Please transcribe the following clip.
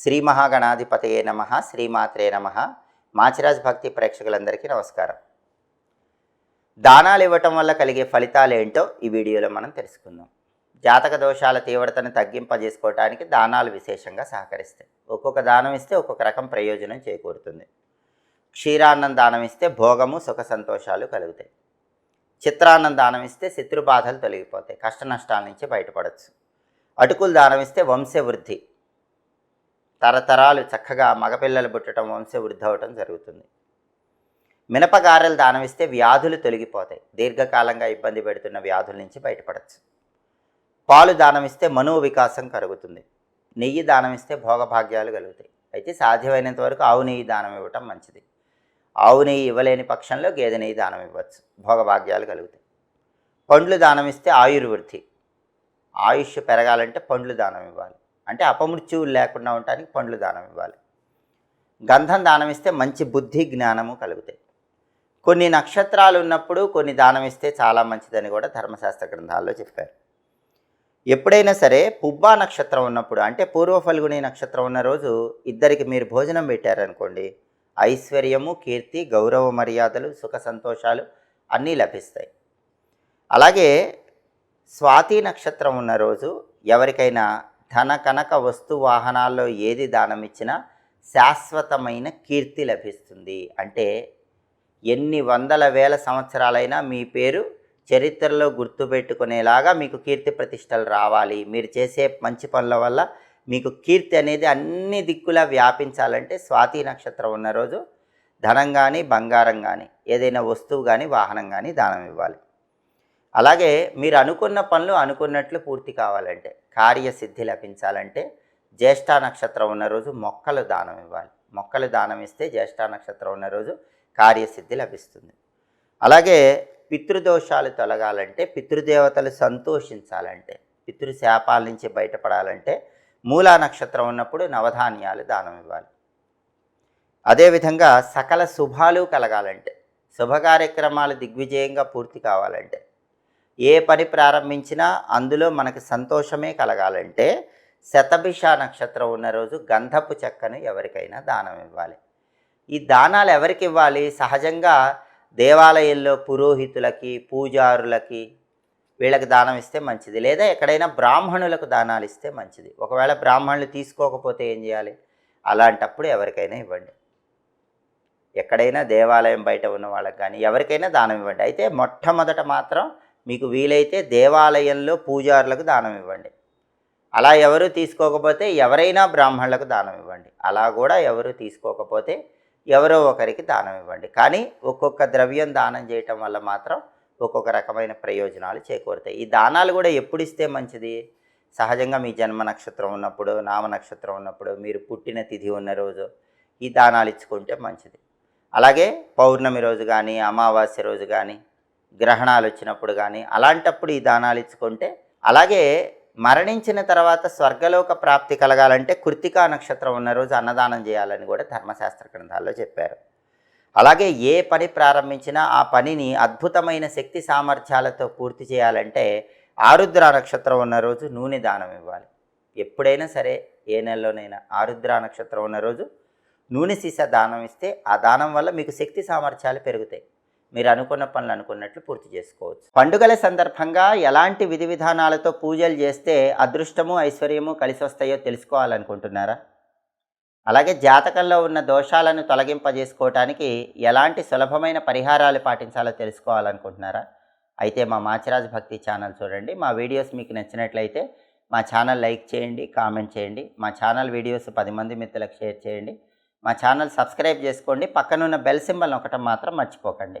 శ్రీ మహాగణాధిపతయే నమ శ్రీమాత్రే నమ. మాచిరాజ్ భక్తి ప్రేక్షకులందరికీ నమస్కారం. దానాలు ఇవ్వటం వల్ల కలిగే ఫలితాలు ఏంటో ఈ వీడియోలో మనం తెలుసుకుందాం. జాతక దోషాల తీవ్రతను తగ్గింపజేసుకోవటానికి దానాలు విశేషంగా సహకరిస్తాయి. ఒక్కొక్క దానం ఇస్తే ఒక్కొక్క రకం ప్రయోజనం చేకూరుతుంది. క్షీరాన్నం దానం ఇస్తే భోగము సుఖ సంతోషాలు కలుగుతాయి. చిత్రాన్నం దానం ఇస్తే శత్రుబాధలు తొలగిపోతాయి. కష్ట నష్టాల నుంచి బయటపడవచ్చు అటుకులు దానం ఇస్తే వంశవృద్ధి తరతరాలు చక్కగా మగపిల్లలు పుట్టడం వంశవృద్ధి అవటం జరుగుతుంది. మినపగారెలు దానం ఇస్తే వ్యాధులు తొలగిపోతాయి. దీర్ఘకాలంగా ఇబ్బంది పెడుతున్న వ్యాధుల నుంచి బయటపడవచ్చు పాలు దానం ఇస్తే మనో వికాసం కలుగుతుంది. నెయ్యి దానం ఇస్తే భోగభాగ్యాలు కలుగుతాయి. అయితే సాధ్యమైనంత వరకు ఆవు నెయ్యి దానం ఇవ్వటం మంచిది. ఆవు నెయ్యి ఇవ్వలేని పక్షంలో గేదె నెయ్యి దానం ఇవ్వచ్చు. భోగభాగ్యాలు కలుగుతాయి. పండ్లు దానం ఇస్తే ఆయుర్వృద్ధి. ఆయుష్ పెరగాలంటే పండ్లు దానం ఇవ్వాలి. అంటే అపమృత్యువులు లేకుండా ఉండటానికి పండ్లు దానం ఇవ్వాలి. గంధం దానం ఇస్తే మంచి బుద్ధి జ్ఞానము కలుగుతాయి. కొన్ని నక్షత్రాలు ఉన్నప్పుడు కొన్ని దానం ఇస్తే చాలా మంచిదని కూడా ధర్మశాస్త్ర గ్రంథాల్లో చెప్పారు. ఎప్పుడైనా సరే పుబ్బా నక్షత్రం ఉన్నప్పుడు అంటే పూర్వ ఫల్గుని నక్షత్రం ఉన్న రోజు ఇద్దరికి మీరు భోజనం పెట్టారనుకోండి ఐశ్వర్యము కీర్తి గౌరవ మర్యాదలు సుఖ సంతోషాలు అన్నీ లభిస్తాయి. అలాగే స్వాతి నక్షత్రం ఉన్న రోజు ఎవరికైనా ధన కనక వస్తు వాహనాల్లో ఏది దానం ఇచ్చినా శాశ్వతమైన కీర్తి లభిస్తుంది. అంటే ఎన్ని వందల వేల సంవత్సరాలైనా మీ పేరు చరిత్రలో గుర్తుపెట్టుకునేలాగా మీకు కీర్తి ప్రతిష్టలు రావాలి. మీరు చేసే మంచి పనుల వల్ల మీకు కీర్తి అనేది అన్ని దిక్కులా వ్యాపించాలంటే స్వాతి నక్షత్రం ఉన్న రోజు ధనం కానీ బంగారం కానీ ఏదైనా వస్తువు కానీ వాహనం కానీ దానం ఇవ్వాలి. అలాగే మీరు అనుకున్న పనులు అనుకున్నట్లు పూర్తి కావాలంటే కార్యసిద్ధి లభించాలంటే జ్యేష్ఠ నక్షత్రం ఉన్న రోజు మొక్కలు దానం ఇవ్వాలి. మొక్కలు దానం ఇస్తే జ్యేష్ఠ నక్షత్రం ఉన్న రోజు కార్యసిద్ధి లభిస్తుంది. అలాగే పితృదోషాలు తొలగాలంటే పితృదేవతలు సంతోషించాలంటే పితృశాపాల నుంచి బయటపడాలంటే మూలా నక్షత్రం ఉన్నప్పుడు నవధాన్యాలు దానం ఇవ్వాలి. అదేవిధంగా సకల శుభాలు కలగాలంటే శుభ కార్యక్రమాలు దిగ్విజయంగా పూర్తి కావాలంటే ఏ పని ప్రారంభించినా అందులో మనకు సంతోషమే కలగాలంటే శతభిష నక్షత్రం ఉన్న రోజు గంధపు చెక్కను ఎవరికైనా దానం ఇవ్వాలి. ఈ దానాలు ఎవరికి ఇవ్వాలి? సహజంగా దేవాలయంలో పురోహితులకి పూజారులకి వీళ్ళకి దానం ఇస్తే మంచిది. లేదా ఎక్కడైనా బ్రాహ్మణులకు దానాలు ఇస్తే మంచిది. ఒకవేళ బ్రాహ్మణులు తీసుకోకపోతే ఏం చేయాలి? అలాంటప్పుడు ఎవరికైనా ఇవ్వండి. ఎక్కడైనా దేవాలయం బయట ఉన్న వాళ్ళకి కానీ ఎవరికైనా దానం ఇవ్వండి. అయితే మొట్టమొదట మాత్రం మీకు వీలైతే దేవాలయంలో పూజారులకు దానం ఇవ్వండి. అలా ఎవరు తీసుకోకపోతే ఎవరైనా బ్రాహ్మణులకు దానం ఇవ్వండి. అలా కూడా ఎవరు తీసుకోకపోతే ఎవరో ఒకరికి దానం ఇవ్వండి. కానీ ఒక్కొక్క ద్రవ్యం దానం చేయటం వల్ల మాత్రం ఒక్కొక్క రకమైన ప్రయోజనాలు చేకూరుతాయి. ఈ దానాలు కూడా ఎప్పుడు ఇస్తే మంచిది? సహజంగా మీ జన్మ నక్షత్రం ఉన్నప్పుడు నామ నక్షత్రం ఉన్నప్పుడు మీరు పుట్టిన తిథి ఉన్న రోజు ఈ దానాలు ఇచ్చుకుంటే మంచిది. అలాగే పౌర్ణమి రోజు కానీ అమావాస్య రోజు కానీ గ్రహణాలు వచ్చినప్పుడు కానీ అలాంటప్పుడు ఈ దానాలు ఇచ్చుకుంటే అలాగే మరణించిన తర్వాత స్వర్గలోక ప్రాప్తి కలగాలంటే కృతికా నక్షత్రం ఉన్న రోజు అన్నదానం చేయాలని కూడా ధర్మశాస్త్ర గ్రంథాల్లో చెప్పారు. అలాగే ఏ పని ప్రారంభించినా ఆ పనిని అద్భుతమైన శక్తి సామర్థ్యాలతో పూర్తి చేయాలంటే ఆరుద్ర నక్షత్రం ఉన్న రోజు నూనె దానం ఇవ్వాలి. ఎప్పుడైనా సరే ఏ నెలలోనైనా ఆరుద్ర నక్షత్రం ఉన్న రోజు నూనె సీసా దానం ఇస్తే ఆ దానం వల్ల మీకు శక్తి సామర్థ్యాలు పెరుగుతాయి. మీరు అనుకున్న పనులు అనుకున్నట్లు పూర్తి చేసుకోవచ్చు. పండుగల సందర్భంగా ఎలాంటి విధి విధానాలతో పూజలు చేస్తే అదృష్టము ఐశ్వర్యము కలిసి వస్తాయో తెలుసుకోవాలనుకుంటున్నారా? అలాగే జాతకంలో ఉన్న దోషాలను తొలగింపజేసుకోవటానికి ఎలాంటి సులభమైన పరిహారాలు పాటించాలో తెలుసుకోవాలనుకుంటున్నారా? అయితే మా మాచిరాజ్ భక్తి ఛానల్ చూడండి. మా వీడియోస్ మీకు నచ్చినట్లయితే మా ఛానల్ లైక్ చేయండి కామెంట్ చేయండి. మా ఛానల్ వీడియోస్ పది మంది మిత్రులకు షేర్ చేయండి. మా ఛానల్ సబ్స్క్రైబ్ చేసుకోండి. పక్కనున్న బెల్ సింబల్ ఒకటం మాత్రం మర్చిపోకండి.